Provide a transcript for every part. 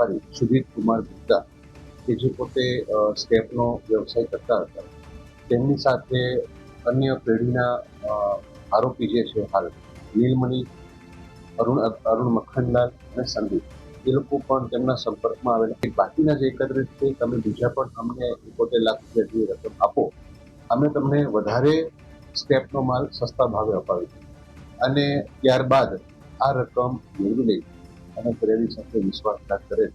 વેપારી સુધીર કુમાર ગુપ્તા કે જે પોતે સ્ટેપનો વ્યવસાય કરતા હતા. તેમની સાથે અન્ય પેઢીના આરોપી જે છે હાલ, નીલમણિ, અરુણ અરુણ મખનલાલ અને સંદીપ. એ લોકો પણ તેમના સંપર્કમાં આવેલા. બાકીના જે એકત્રિત છે, તમે બીજા પણ અમને એકોતેર લાખ રૂપિયા જેવી રકમ આપો. અમે તમને વધારે સ્ટેપનો માલ સસ્તા ભાવે અપાવી અને ત્યારબાદ આ રકમ મેળવી લઈ અને પ્રેરી સાથે વિશ્વાસઘાત કરે.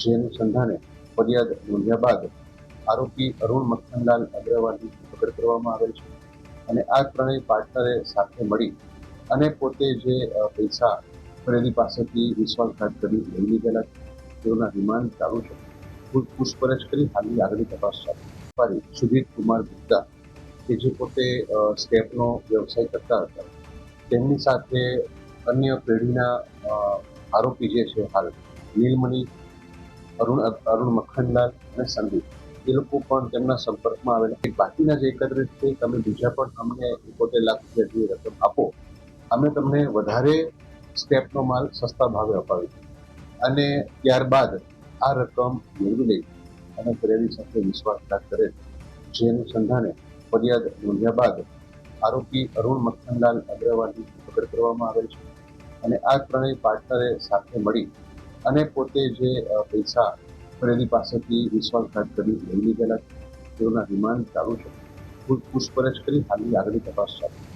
જે અનુસંધાને ફરિયાદ નોંધ્યા બાદ આરોપી અરુણ મક્ખનલાલ અગ્રવાલની ધરપકડ કરવામાં આવેલ છે અને આ ત્રણેય પાર્ટનરે સાથે મળી અને પોતે જે પૈસા ફરિયાદી પાસેથી વિશ્વાસઘાત કરી લઈ લીધેલા તેઓના રિમાન્ડ ચાલુ છે. પૂછપરછ કરી હાલની આગળની તપાસ ચાલુ સુધીર કુમાર ગુપ્તા, કે જે પોતે સ્ટેપનો વ્યવસાય કરતા હતા, તેમની સાથે અન્ય પેઢીના આરોપી જે છે હાલ નીલમણી, અરુણ અરુણ મખનલાલ અને સંદીપ. એ લોકો પણ તેમના સંપર્કમાં આવેલા. બાકીના જે એકત્રિત છે, તમે બીજા પણ અમને એકોતેર લાખ રૂપિયા જેવી રકમ આપો. અમે તમને વધારે સ્ટેપનો માલ સસ્તા ભાવે અપાવીશું. અને ત્યારબાદ આ રકમ મેળવી લઈ અને ફરિયાદી સાથે વિશ્વાસઘાત કરે જે અનુસંધાને ફરિયાદ નોંધ્યા બાદ આરોપી અરુણ મખનલાલ અગ્રવાલની ધરપકડ કરવામાં આવેલ છે. અને આ ત્રણેય પાર્ટનરે સાથે મળી અને પોતે જે પૈસા ફરેલી પાસેથી વિશ્વાસઘાત કરી લઈ લીધેલા તેઓના રિમાન્ડ ચાલુ છે પૂછપરછ કરી હાલની આગળની તપાસ ચાલુ છે.